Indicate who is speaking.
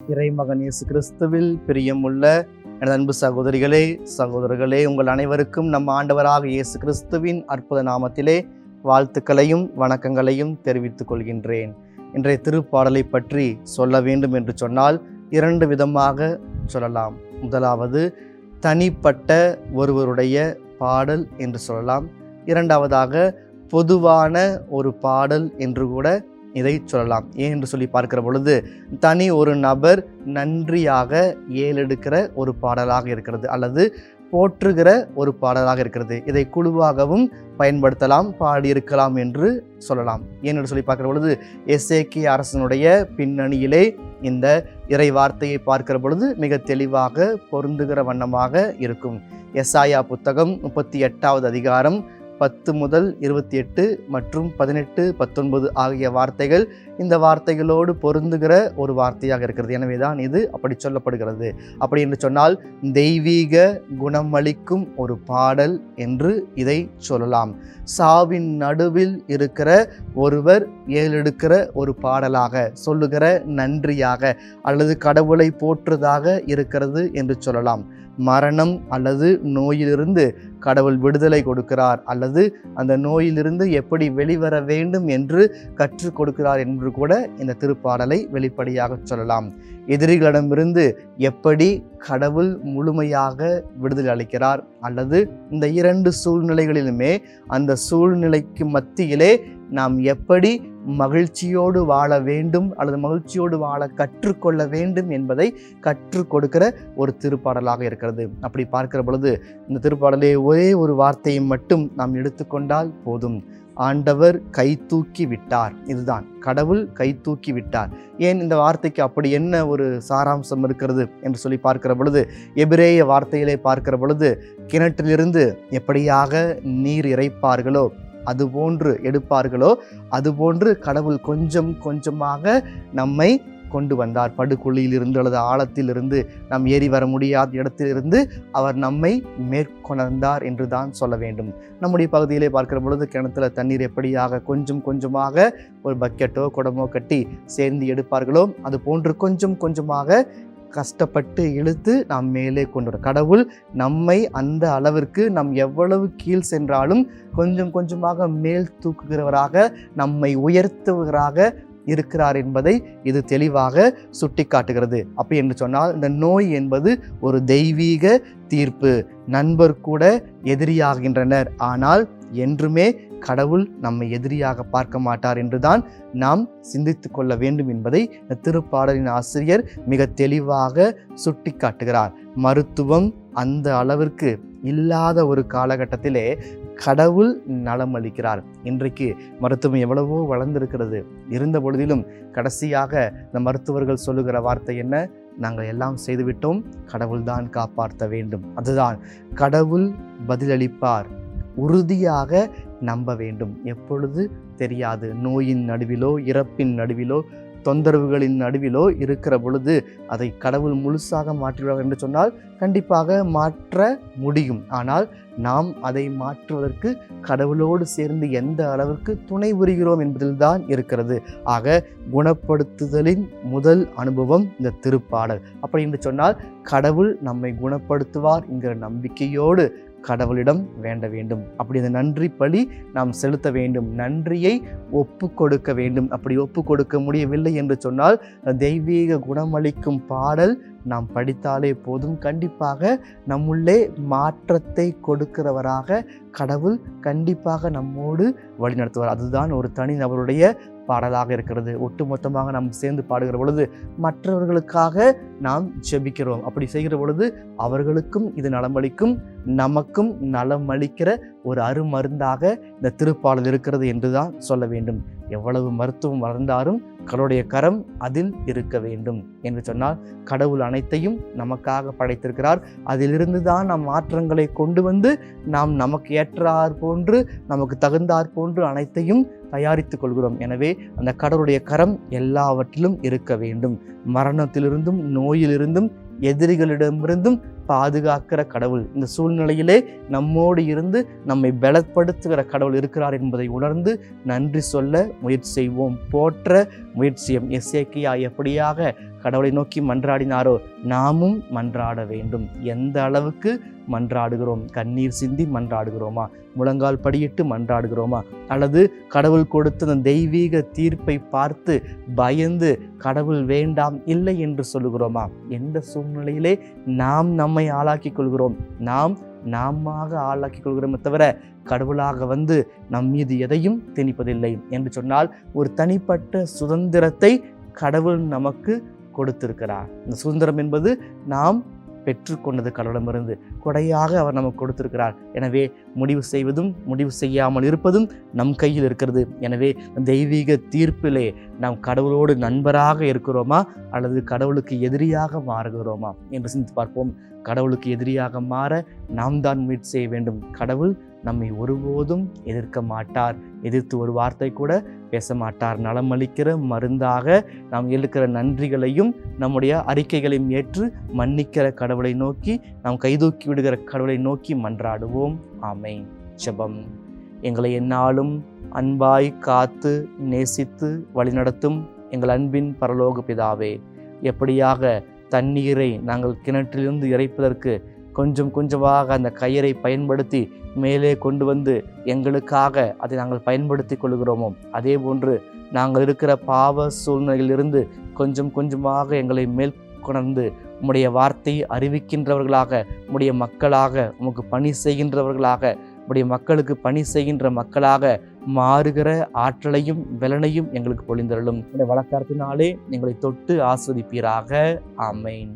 Speaker 1: இறைமகன் இயேசு கிறிஸ்துவில் பிரியமுள்ள எனது அன்பு சகோதரிகளே சகோதரர்களே உங்கள் அனைவருக்கும் நம் ஆண்டவராக இயேசு கிறிஸ்துவின் அற்புத நாமத்திலே வாழ்த்துக்களையும் வணக்கங்களையும் தெரிவித்துக் கொள்கின்றேன். இன்றைய திருப்பாடலை பற்றி சொல்ல வேண்டும் என்று சொன்னால் இரண்டு விதமாக சொல்லலாம். முதலாவது தனிப்பட்ட ஒருவருடைய பாடல் என்று சொல்லலாம். இரண்டாவதாக பொதுவான ஒரு பாடல் என்று கூட இதை சொல்லலாம். ஏன் என்று சொல்லி பார்க்கிற பொழுது தனி ஒரு நபர் நன்றியாக ஏலெடுக்கிற ஒரு பாடலாக இருக்கிறது அல்லது போற்றுகிற ஒரு பாடலாக இருக்கிறது. இதை குழுவாகவும் பயன்படுத்தலாம் பாடியிருக்கலாம் என்று சொல்லலாம். ஏன் என்று சொல்லி பார்க்கிற பொழுது எஸ்ஏகே அரசனுடைய பின்னணியிலே இந்த இறை வார்த்தையை பார்க்கிற பொழுது மிக தெளிவாக பொருந்துகிற வண்ணமாக இருக்கும். எஸ்ஆயா புத்தகம் முப்பத்தி எட்டாவது அதிகாரம் பத்து முதல் இருபத்தி எட்டு மற்றும் பதினெட்டு பத்தொன்பது ஆகிய வார்த்தைகள் இந்த வார்த்தைகளோடு பொருந்துகிற ஒரு வார்த்தையாக இருக்கிறது. எனவே தான் இது அப்படி சொல்லப்படுகிறது. அப்படி என்று சொன்னால் தெய்வீக குணமளிக்கும் ஒரு பாடல் என்று இதை சொல்லலாம். சாவின் நடுவில் இருக்கிற ஒருவர் ஏலெடுக்கிற ஒரு பாடலாக சொல்லுகிற நன்றியாக அல்லது கடவுளை போற்றுதாக இருக்கிறது என்று சொல்லலாம். மரணம் அல்லது நோயிலிருந்து கடவுள் விடுதலை கொடுக்கிறார் அல்லது அந்த நோயிலிருந்து எப்படி வெளிவர வேண்டும் என்று கற்றுக் கொடுக்கிறார் என்று கூட இந்த திருப்பாடலை வெளிப்படையாக சொல்லலாம். எதிரிகளிடமிருந்து எப்படி கடவுள் முழுமையாக விடுதலை அளிக்கிறார் அல்லது இந்த இரண்டு சூழ்நிலைகளிலுமே அந்த சூழ்நிலைக்கு மத்தியிலே நாம் எப்படி மகிழ்ச்சியோடு வாழ வேண்டும் அல்லது மகிழ்ச்சியோடு வாழ கற்றுக்கொள்ள வேண்டும் என்பதை கற்றுக் கொடுக்கிற ஒரு திருப்பாடலாக இருக்கிறது. அப்படி பார்க்கிற பொழுது இந்த திருப்பாடலே ஒரே ஒரு வார்த்தையை மட்டும் நாம் எடுத்துக்கொண்டால் போதும். ஆண்டவர் கை தூக்கி விட்டார். இதுதான். கடவுள் கை தூக்கி விட்டார். ஏன் இந்த வார்த்தைக்கு அப்படி என்ன ஒரு சாராம்சம் இருக்கிறது என்று சொல்லி பார்க்கிற பொழுது எபிரேய வார்த்தையிலே பார்க்கிற பொழுது கிணற்றிலிருந்து எப்படியாக நீர் இறைப்பார்களோ அதுபோன்று எடுப்பார்களோ அதுபோன்று கடவுள் கொஞ்சம் கொஞ்சமாக நம்மை கொண்டு வந்தார். படுகொள்ளியிலிருந்து அல்லது ஆழத்திலிருந்து நாம் ஏறி வர முடியாத இடத்திலிருந்து அவர் நம்மை மேற்கொணர்ந்தார் என்று தான் சொல்ல வேண்டும். நம்முடைய பகுதியிலே பார்க்கிற பொழுது கிணத்துல தண்ணீர் எப்படியாக கொஞ்சம் கொஞ்சமாக ஒரு பக்கெட்டோ குடமோ கட்டி சேர்ந்து எடுப்பார்களோ அது போன்று கொஞ்சம் கொஞ்சமாக கஷ்டப்பட்டு இழுத்து நாம் மேலே கொண்டு வர. கடவுள் நம்மை அந்த அளவிற்கு நாம் எவ்வளவு கீழ் சென்றாலும் கொஞ்சம் கொஞ்சமாக மேல் தூக்குகிறவராக நம்மை உயர்த்துவராக இருக்கிறார் என்பதை இது தெளிவாக சுட்டி காட்டுகிறது அப்படி என்று சொன்னால் இந்த நோய் என்பது ஒரு தெய்வீக தீர்ப்பு. நண்பர் கூட எதிரியாகின்றனர். ஆனால் என்றுமே கடவுள் நம்மை எதிரியாக பார்க்க மாட்டார் என்றுதான் நாம் சிந்தித்து கொள்ள வேண்டும் என்பதை இந்த திருப்பாடலின் ஆசிரியர் மிக தெளிவாக சுட்டி காட்டுகிறார் மருத்துவம் அந்த அளவிற்கு இல்லாத ஒரு காலகட்டத்திலே கடவுள் நலம் அளிக்கிறார். இன்றைக்கு மருத்துவம் எவ்வளவோ வளர்ந்திருக்கிறது. இருந்த பொழுதிலும் கடைசியாக இந்த மருத்துவர்கள் சொல்லுகிற வார்த்தை என்ன? நாங்கள் எல்லாம் செய்துவிட்டோம். கடவுள்தான் காப்பாற்ற வேண்டும். அதுதான். கடவுள் பதிலளிப்பார். உறுதியாக நம்ப வேண்டும். எப்பொழுது தெரியாது. நோயின் நடுவிலோ இறப்பின் நடுவிலோ தொந்தரவுகளின் நடுவிலோ இருக்கிற பொழுது அதை கடவுள் முழுசாக மாற்றிவிடுவார் என்று சொன்னால் கண்டிப்பாக மாற்ற முடியும். ஆனால் நாம் அதை மாற்றுவதற்கு கடவுளோடு சேர்ந்து எந்த அளவிற்கு துணை புரிகிறோம் என்பதில்தான் இருக்கிறது. ஆக குணப்படுத்துதலின் முதல் அனுபவம் இந்த திருப்பாடல். அப்படி என்று சொன்னால் கடவுள் நம்மை குணப்படுத்துவார் என்கிற நம்பிக்கையோடு கடவுளிடம் வேண்ட வேண்டும். அப்படி அந்த நன்றி பலி நாம் செலுத்த வேண்டும். நன்றியை ஒப்பு கொடுக்க வேண்டும். அப்படி ஒப்பு கொடுக்க முடியவில்லை என்று சொன்னால் தெய்வீக குணமளிக்கும் பாடல் நாம் படித்தாலே போதும். கண்டிப்பாக நம்முள்ளே மாற்றத்தை கொடுக்கிறவராக கடவுள் கண்டிப்பாக நம்மோடு வழிநடத்துவார். அதுதான் ஒரு தனி நபருடைய பாடலாக இருக்கிறது. ஒட்டுமொத்தமாக நாம் சேர்ந்து பாடுகிற பொழுது மற்றவர்களுக்காக நாம் ஜெபிக்கிறோம். அப்படி செய்கிற பொழுது அவர்களுக்கும் இது நலமளிக்கும் நமக்கும் நலம் அளிக்கிற ஒரு அருமருந்தாக இந்த திருப்பாடல் இருக்கிறது என்றுதான் சொல்ல வேண்டும். எவ்வளவு மருத்துவம் வளர்ந்தாலும் கடவுளுடைய கரம் அதில் இருக்க வேண்டும் என்று சொன்னால் கடவுள் அனைத்தையும் நமக்காக படைத்திருக்கிறார். அதிலிருந்து தான் நாம் மாற்றங்களை கொண்டு வந்து நாம் நமக்கு ஏற்றார் போன்று நமக்கு தகுந்தார் போன்று அனைத்தையும் தயாரித்துக் கொள்கிறோம். எனவே அந்த கடவுளுடைய கரம் எல்லாவற்றிலும் இருக்க வேண்டும். மரணத்திலிருந்தும் நோயிலிருந்தும் எதிரிகளிடமிருந்தும் பாதுகாக்கிற கடவுள். இந்த சூழ்நிலையிலே நம்மோடு இருந்து நம்மை பலப்படுத்துகிற கடவுள் இருக்கிறார் என்பதை உணர்ந்து நன்றி சொல்ல முயற்சி செய்வோம். போற்ற முயற்சியும். எஸ்ஏக்கியா எப்படியாக கடவுளை நோக்கி மன்றாடினாரோ? நாமும் மன்றாட வேண்டும். எந்த அளவுக்கு மன்றாடுகிறோம்? கண்ணீர் சிந்தி மன்றாடுகிறோமா? முழங்கால் படியிட்டு மன்றாடுகிறோமா? அல்லது கடவுள் கொடுத்த அந்த தெய்வீக தீர்ப்பை பார்த்து பயந்து கடவுள் வேண்டாம் இல்லை என்று சொல்லுகிறோமா? எந்த சூழ்நிலையிலே நாம் நம்மை ஆளாக்கிக் கொள்கிறோம்? நாம் நாமாக ஆளாக்கிக் கொள்கிறோமே தவிர கடவுளாக வந்து நம் மீது எதையும் திணிப்பதில்லை. என்று சொன்னால் ஒரு தனிப்பட்ட சுதந்திரத்தை கடவுள் நமக்கு கொடுத்திருக்கிறார். இந்த சுதந்திரம் என்பது நாம் பெற்றுக்கொண்டது கடவுளமிருந்து கொடையாக அவர் நமக்கு கொடுத்திருக்கிறார். எனவே முடிவு செய்வதும் முடிவு செய்யாமல் இருப்பதும் நம் கையில் இருக்கிறது. எனவே தெய்வீக தீர்ப்பிலே நாம் கடவுளோடு நண்பராக இருக்கிறோமா? அல்லது கடவுளுக்கு எதிரியாக மாறுகிறோமா? என்று சிந்தித்து பார்ப்போம். கடவுளுக்கு எதிரியாக மாற நாம் தான் முயற்சி செய்ய வேண்டும். கடவுள் நம்மை ஒருபோதும் எதிர்க்க மாட்டார். எதிர்த்து ஒரு வார்த்தை கூட பேச மாட்டார். நலமளிக்கிற மருந்தாக நாம் எழுக்கிற நன்றிகளையும் நம்முடைய அறிக்கைகளையும் ஏற்று மன்னிக்கிற கடவுளை நோக்கி நாம் கைதூக்கி விடுகிற கடவுளை நோக்கி மன்றாடுவோம். ஆமை ஜெபம். எங்களை என்னாலும் அன்பாய் காத்து நேசித்து வழிநடத்தும் எங்கள் அன்பின் பரலோக பிதாவே எப்படியாக தண்ணீரை நாங்கள் கிணற்றிலிருந்து இறைப்பதற்கு கொஞ்சம் கொஞ்சமாக அந்த கயிறை பயன்படுத்தி மேலே கொண்டு வந்து எங்களுக்காக அதை நாங்கள் பயன்படுத்தி கொள்கிறோமோ. அதே போன்று நாங்கள் இருக்கிற பாவ சூழ்நிலையிலிருந்து கொஞ்சம் கொஞ்சமாக எங்களை மேல் கொணர்ந்து உம்முடைய வார்த்தையை அறிவிக்கின்றவர்களாக உம்முடைய மக்களாக உமக்கு பணி செய்கின்றவர்களாக உம்முடைய மக்களுக்கு பணி செய்கின்ற மக்களாக மாறுகிற ஆற்றலையும் பலனையும் எங்களுக்கு பொழிந்தருளும். இந்த வழக்காரத்தினாலே எங்களை தொட்டு ஆஸ்வதிப்பீராக. ஆமேன்.